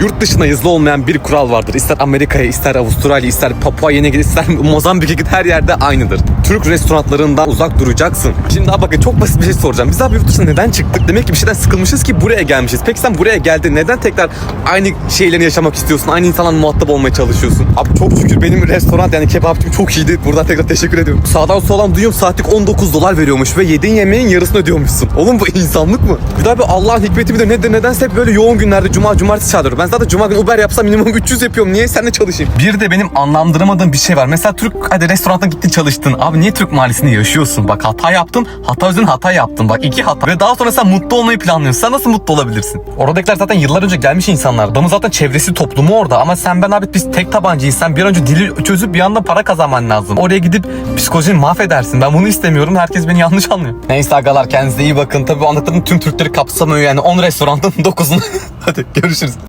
Yurt dışına yazılı olmayan bir kural vardır. İster Amerika'ya, ister Avustralya, ister Papua Yeni Gine, ister Mozambik'e git her yerde aynıdır. Türk restoranlarından uzak duracaksın. Şimdi abi bakın çok basit bir şey soracağım. Biz abi yurt dışına neden çıktık? Demek ki bir şeyden sıkılmışız ki buraya gelmişiz. Peki sen buraya geldin. Neden tekrar aynı şeyleri yaşamak istiyorsun? Aynı insanlarla muhatap olmaya çalışıyorsun? Abi çok şükür benim restoran yani kebapçım çok iyiydi. Buradan tekrar teşekkür ediyorum. Sağdan soldan duyuyorum saatlik 19 dolar veriyormuş ve yediğin yemeğin yarısını ödüyormuşsun. Oğlum bu insanlık mı? Bir daha bir Allah'ın hikmeti midir nedir? Nedense hep böyle yoğun günlerde cuma cumartesi çağırıyorum. Ben zaten cuma günü Uber yapsam minimum 300 yapıyorum. Niye seninle çalışayım? Bir de benim anlamdıramadığım bir şey var. Mesela Türk hadi restoranda gittin çalıştın. Abi niye Türk mahallesinde yaşıyorsun? Bak hata yaptın. Hata üzerine hata yaptın. Bak iki hata. Ve daha sonra sen mutlu olmayı planlıyorsun. Sen nasıl mutlu olabilirsin? Oradakiler zaten yıllar önce gelmiş insanlar. Adamın zaten çevresi toplumu orada. Ama sen ben abi biz tek tabancıyız. Sen bir an önce dili çözüp bir anda para kazanman lazım. Oraya gidip psikolojini mahvedersin. Ben bunu istemiyorum. Herkes beni yanlış anlıyor. Neyse agalar kendinize iyi bakın. Tabii bu anlattığım tüm Türkleri kapsamıyor yani. 10 restoranın 9'unu. Hadi görüşürüz.